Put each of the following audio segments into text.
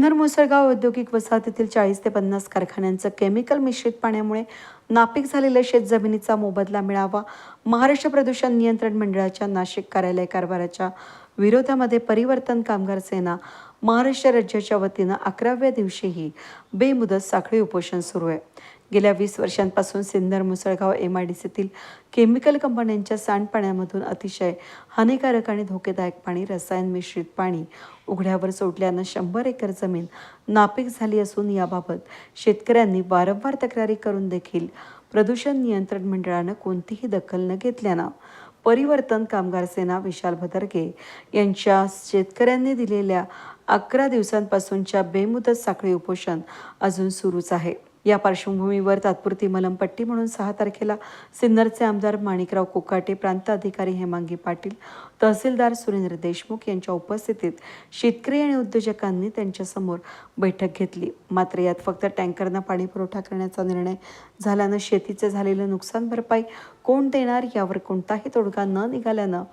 सिन्नर मुसळगाव औद्योगिक वसाहतीतील चाळीस ते पन्नास कारखान्यांचं केमिकल मिश्रित पाण्यामुळे नापीक झालेल्या शेतजमिनीचा मोबदला मिळावा महाराष्ट्र प्रदूषण नियंत्रण मंडळाच्या नाशिक कार्यालय कारभाराच्या विरोधामध्ये परिवर्तन कामगार सेना महाराष्ट्र राज्याच्या वतीनं अकराव्या दिवशीही बेमुदत साखळी उपोषण सुरू आहे. गेल्या वीस वर्षांपासून Sinnar Musalgaon M I D सीतील chemical कंपन्यांच्या सांडपाण्यामधून अतिशय हानिकारक आणि धोकेदायक पाणी रसायन मिश्रित पाणी उघड्यावर सोडल्यानं शंभर एकर जमीन नापीक झाली असून याबाबत शेतकऱ्यांनी वारंवार तक्रारी करून देखील प्रदूषण नियंत्रण मंडळानं कोणतीही दखल न घेतल्यानं परिवर्तन कामगार सेना विशाल भदरगे यांच्या शेतकऱ्यांनी दिलेल्या अकरा दिवसांपासूनच्या बेमुदत साखळी उपोषण अजून सुरूच आहे. या पार्श्वभूमीवर तात्पुरती मलमपट्टी म्हणून सहा तारखेला सिन्नरचे आमदार माणिकराव कोकाटे प्रांत अधिकारी हेमांगी पाटील तहसीलदार सुरेंद्र देशमुख यांच्या उपस्थितीत शेतकरी आणि उद्योजकांनी त्यांच्यासमोर बैठक घेतली. मात्र यात फक्त टँकरना पाणी पुरवठा करण्याचा निर्णय झाल्यानं शेतीचे झालेलं नुकसान भरपाई कोण देणार यावर कोणताही तोडगा न निघाल्यानं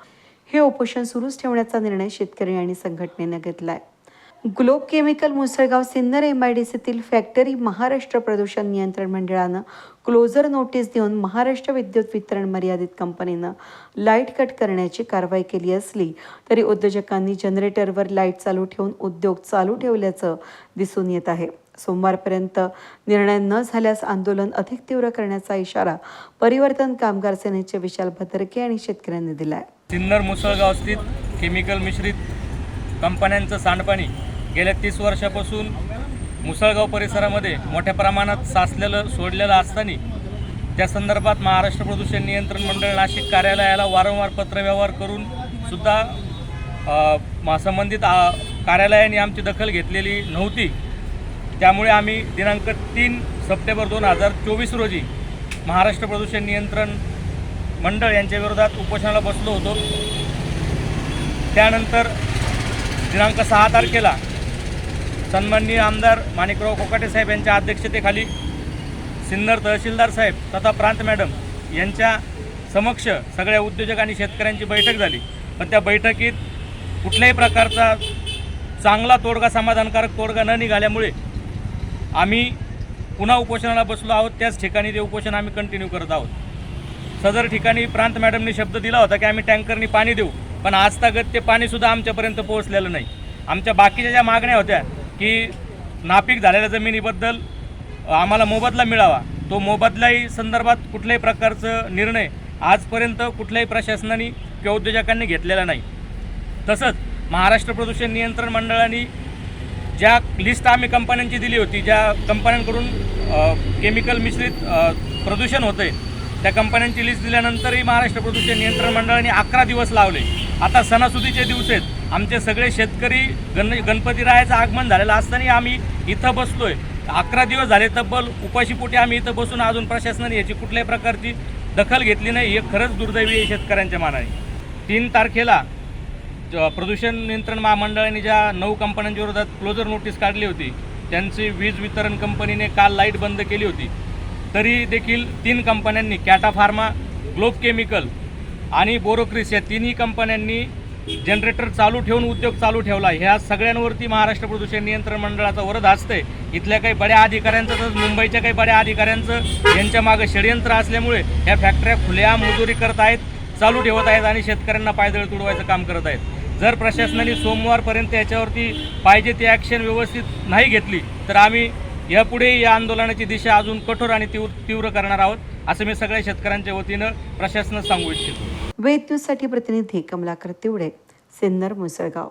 हे उपोषण सुरूच ठेवण्याचा निर्णय शेतकरी आणि संघटनेनं घेतला आहे globe chemical Musalgaon Sinnar M I D सीतील factory Maharashtra प्रदूषण नियंत्रण मंडळानं क्लोजर नोटीस देऊन महाराष्ट्र विद्युत वितरण मर्यादित कंपनीनं लाइट कट करण्याची कारवाई केली असली तरी उद्योजकांनी जनरेटरवर लाइट चालू ठेवून उद्योग चालू ठेवल्याचं दिसून येत आहे. सोमवारपर्यंत निर्णय न झाल्यास आंदोलन अधिक तीव्र करण्याचा इशारा परिवर्तन कामगार सेनेचे विशाल भदरके आणि शेतकऱ्यांनी दिलाय. सिन्नर मुसळगाव स्थित केमिकल मिश्रित कंपन्यांचं सांडपाणी गेल्या तीस वर्षापासून मुसळगाव परिसरामध्ये मोठ्या प्रमाणात साचलेलं सोडलेलं असताना त्या संदर्भात महाराष्ट्र प्रदूषण नियंत्रण मंडळ नाशिक कार्यालयाला वारंवार पत्रव्यवहार करून सुद्धा मा- संबंधित आ, कार्यालयाने आमची दखल घेतलेली नव्हती. त्यामुळे आम्ही दिनांक तीन सप्टेंबर दोन हजार चोवीस रोजी महाराष्ट्र प्रदूषण नियंत्रण मंडळ यांच्या विरोधात उपोषणाला बसलो होतो. त्यानंतर दिनांक सहा तारखेला सन्माननीय आमदार माणिकराव कोकाटे साहेब यांच्या अध्यक्षतेखाली सिन्नर तहसीलदार साहेब तथा प्रांत मॅडम यांच्या समक्ष सगळ्या उद्योजक आणि शेतकऱ्यांची बैठक झाली. पण त्या बैठकीत कुठल्याही प्रकारचा चांगला तोडगा समाधानकारक तोडगा न निघाल्यामुळे आम्ही पुन्हा उपोषणाला बसलो आहोत. त्याच ठिकाणी ते उपोषण आम्ही कंटिन्यू करत आहोत. सदर ठिकाणी प्रांत मॅडमने शब्द दिला होता की आम्ही टँकरनी पाणी देऊ पण आजतागत ते पाणीसुद्धा आमच्यापर्यंत पोहोचलेलं नाही. आमच्या बाकीच्या ज्या मागण्या होत्या की नापीक झालेल्या जमिनीबद्दल आम्हाला मोबदला मिळावा. तो मोबदलाही संदर्भात कुठल्याही प्रकारचं निर्णय आजपर्यंत कुठल्याही प्रशासनाने किंवा उद्योजकांनी घेतलेला नाही. तसंच महाराष्ट्र प्रदूषण नियंत्रण मंडळाने ज्या लिस्ट आम्ही कंपन्यांची दिली होती ज्या कंपन्यांकडून केमिकल मिश्रित प्रदूषण होतं आहे त्या कंपन्यांची लिस्ट दिल्यानंतरही महाराष्ट्र प्रदूषण नियंत्रण मंडळाने अकरा दिवस लावले. आता सणासुदीचे दिवस आहेत. आमचे सगळे शेतकरी गण गणपती रायाचं आगमन झालेलं असताना आम्ही इथं बसतोय अकरा दिवस झाले तब्बल उपाशीपोटी आम्ही इथं बसून अजून प्रशासनाने याची कुठल्याही प्रकारची दखल घेतली नाही. हे खरंच दुर्दैवी आहे शेतकऱ्यांच्या मानाने. तीन तारखेला ज- प्रदूषण नियंत्रण महामंडळाने ज्या नऊ कंपन्यांच्या विरोधात क्लोजर नोटीस काढली होती त्यांची वीज वितरण कंपनीने काल लाइट बंद केली होती. तरी देखील तीन कंपन्यांनी कॅटा फार्मा ग्लोब केमिकल आणि बोरोक्रिस या तिन्ही कंपन्यांनी जनरेटर चालू ठेवून उद्योग चालू ठेवला ह्या सगळ्यांवरती महाराष्ट्र प्रदूषण नियंत्रण मंडळाचा वरद असते इथल्या काही बड्या अधिकाऱ्यांचं तसंच मुंबईच्या काही बड्या अधिकाऱ्यांचं यांच्या मागं षडयंत्र असल्यामुळे ह्या फॅक्टऱ्या खुल्या मजुरी करत आहेत चालू ठेवत आहेत आणि शेतकऱ्यांना पायदळ तुडवायचं काम करत आहेत. जर प्रशासनाने सोमवारपर्यंत याच्यावरती पाहिजे ती ॲक्शन व्यवस्थित नाही घेतली तर आम्ही यापुढे या आंदोलनाची दिशा अजून कठोर आणि तीव्र तीव्र करणार आहोत असं मी सगळ्या शेतकऱ्यांच्या वतीनं प्रशासनास सांगू इच्छितो. वेद न्यूजसाठी प्रतिनिधी कमलाकर तिवडे सिन्नर मुसळगाव.